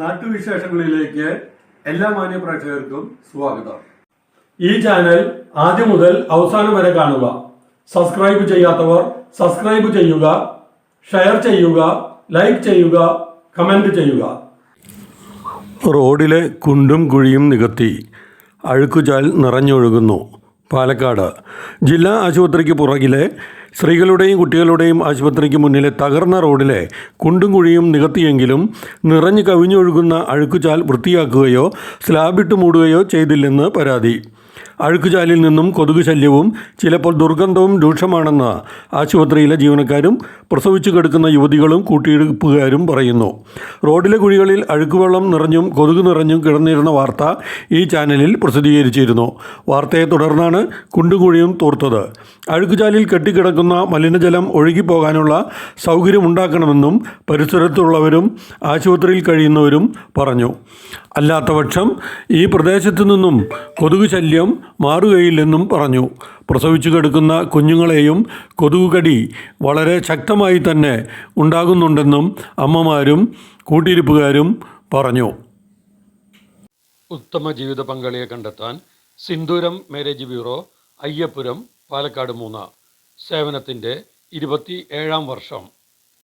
നാട്ടുവിശേഷങ്ങളിലേക്ക് എല്ലാ മാന്യ പ്രേക്ഷകർക്കും സ്വാഗതം. ഈ ചാനൽ ആദ്യം മുതൽ അവസാനം വരെ കാണുക. സബ്സ്ക്രൈബ് ചെയ്യാത്തവർ സബ്സ്ക്രൈബ് ചെയ്യുക ഷെയർ ചെയ്യുക ലൈക്ക് ചെയ്യുക കമന്റ് ചെയ്യുക. റോഡിലെ കുണ്ടും കുഴിയും നികത്തി അഴുക്കുചാൽ നിറഞ്ഞൊഴുകുന്നു. പാലക്കാട്. ജില്ലാ ആശുപത്രിക്ക് പുറകിലെ സ്ത്രീകളുടെയും കുട്ടികളുടെയും ആശുപത്രിക്ക് മുന്നിലെ തകർന്ന റോഡിലെ കുണ്ടും കുഴിയും നികത്തിയെങ്കിലും നിറഞ്ഞു കവിഞ്ഞൊഴുകുന്ന അഴുക്കുചാൽ വൃത്തിയാക്കുകയോ സ്ലാബിട്ട് മൂടുകയോ ചെയ്തില്ലെന്ന് പരാതി. അഴുക്കുചാലിൽ നിന്നും കൊതുക് ശല്യവും ചിലപ്പോൾ ദുർഗന്ധവും രൂക്ഷമാണെന്ന് ആശുപത്രിയിലെ ജീവനക്കാരും പ്രസവിച്ചു കിടക്കുന്ന യുവതികളും കൂട്ടിയെടുപ്പുകാരും പറയുന്നു. റോഡിലെ കുഴികളിൽ അഴുക്കുവെള്ളം നിറഞ്ഞും കൊതുക് നിറഞ്ഞും കിടന്നിരുന്ന വാർത്ത ഈ ചാനലിൽ പ്രസിദ്ധീകരിച്ചിരുന്നു. വാർത്തയെ തുടർന്നാണ് കുണ്ടുകുഴിയും തോർത്തത്. അഴുക്കുചാലിൽ കെട്ടിക്കിടക്കുന്ന മലിനജലം ഒഴുകിപ്പോകാനുള്ള സൗകര്യമുണ്ടാക്കണമെന്നും പരിസരത്തുള്ളവരും ആശുപത്രിയിൽ കഴിയുന്നവരും പറഞ്ഞു. അല്ലാത്തപക്ഷം ഈ പ്രദേശത്തു നിന്നും കൊതുക് ശല്യം മാറുകയില്ലെന്നും പറഞ്ഞു. പ്രസവിച്ചു കിടക്കുന്ന കുഞ്ഞുങ്ങളെയും കൊതുകുകടി വളരെ ശക്തമായി തന്നെ ഉണ്ടാകുന്നുണ്ടെന്നും അമ്മമാരും കൂട്ടിയിരിപ്പുകാരും പറഞ്ഞു. ഉത്തമ ജീവിത പങ്കാളിയെ കണ്ടെത്താൻ സിന്ദൂരം മാരേജ് ബ്യൂറോ അയ്യപ്പുരം പാലക്കാട് മൂന്ന് സേവനത്തിന്റെ ഇരുപത്തി ഏഴാം വർഷം.